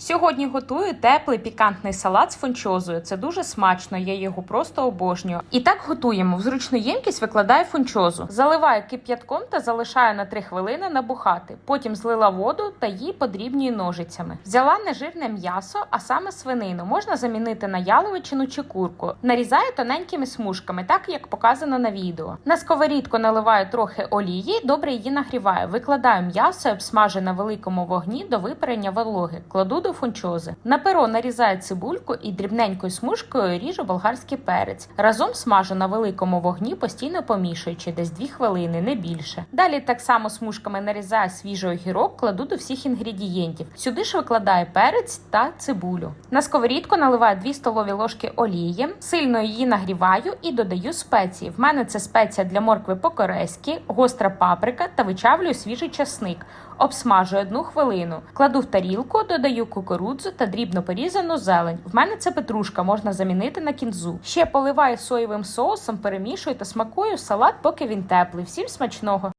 Сьогодні готую теплий пікантний салат з фунчозою. Це дуже смачно, я його просто обожнюю. І так готуємо. В зручну ємкість викладаю фунчозу, заливаю кип'ятком та залишаю на 3 хвилини набухати. Потім злила воду та її подрібнюю ножицями. Взяла нежирне м'ясо, а саме свинину. Можна замінити на яловичину чи курку. Нарізаю тоненькими смужками, так як показано на відео. На сковорідку наливаю трохи олії, добре її нагріваю. Викладаю м'ясо, обсмажу на великому вогні до випарення вологи. Кладу до фунчози. На перо нарізаю цибульку і дрібненькою смужкою ріжу болгарський перець. Разом смажу на великому вогні, постійно помішуючи десь 2 хвилини, не більше. Далі так само смужками нарізаю свіжий огірок, кладу до всіх інгредієнтів. Сюди ж викладаю перець та цибулю. На сковорідку наливаю 2 столові ложки олії, сильно її нагріваю і додаю спеції. В мене це спеція для моркви по-корейськи, гостра паприка та вичавлюю свіжий часник. Обсмажую одну хвилину. Кладу в тарілку, додаю кукурудзу та дрібно порізану зелень. В мене це петрушка, можна замінити на кінзу. Ще поливаю соєвим соусом, перемішую та смакую салат, поки він теплий. Всім смачного!